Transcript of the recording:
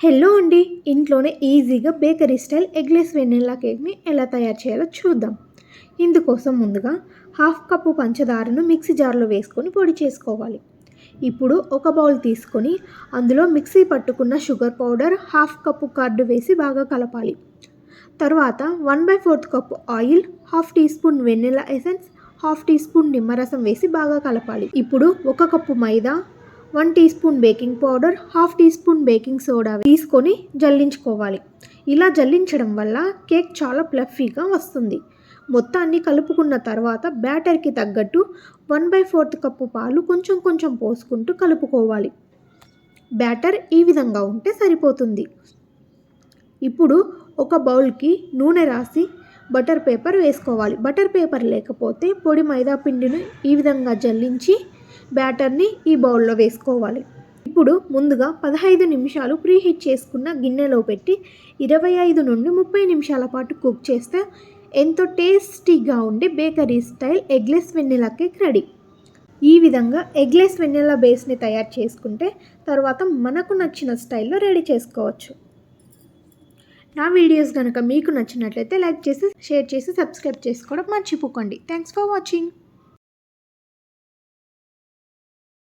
Hello అండి. ఇంట్లోనే ఈజీగా బేకరీ స్టైల్ ఎగ్లెస్ వెనిల్లా కేక్ని ఎలా తయారు చేయాలో చూద్దాం. ఇందుకోసం ముందుగా హాఫ్ కప్పు పంచదారను మిక్సీ జార్లో వేసుకొని పొడి చేసుకోవాలి. ఇప్పుడు ఒక బౌల్ తీసుకొని అందులో మిక్సీ పట్టుకున్న sugar powder half cup curd వేసి బాగా కలపాలి. తర్వాత one by fourth cup oil half teaspoon vanilla essence half teaspoon నిమ్మరసం వేసి బాగా కలపాలి. ఇప్పుడు ఒక cup maida one teaspoon baking powder half teaspoon baking soda తీసుకొని జల్లించుకోవాలి. ఇలా జల్లించడం వల్ల కేక్ చాలా ప్లఫీగా వస్తుంది. మొత్తాన్ని కలుపుకున్న తర్వాత బ్యాటర్కి తగ్గట్టు వన్ బై ఫోర్త్ కప్పు పాలు కొంచెం కొంచెం పోసుకుంటూ కలుపుకోవాలి. బ్యాటర్ ఈ విధంగా ఉంటే సరిపోతుంది. ఇప్పుడు ఒక బౌల్కి నూనె రాసి బటర్ పేపర్ వేసుకోవాలి. బటర్ పేపర్ లేకపోతే పొడి మైదా పిండిని ఈ విధంగా జల్లించి బ్యాటర్ని ఈ బౌల్లో వేసుకోవాలి. ఇప్పుడు ముందుగా పదహైదు నిమిషాలు ప్రీహీట్ చేసుకున్న గిన్నెలో పెట్టి ఇరవై ఐదు నుండి ముప్పై నిమిషాల పాటు కుక్ చేస్తే ఎంతో టేస్టీగా ఉండే bakery style eggless vanilla cake ready. ఈ విధంగా ఎగ్లెస్ వెన్నెలా బేస్ని తయారు చేసుకుంటే తర్వాత మనకు నచ్చిన స్టైల్లో రెడీ చేసుకోవచ్చు. నా వీడియోస్ కనుక మీకు నచ్చినట్లయితే లైక్ చేసి షేర్ చేసి సబ్స్క్రైబ్ చేసుకోవడం మర్చిపోకండి. Thanks for watching.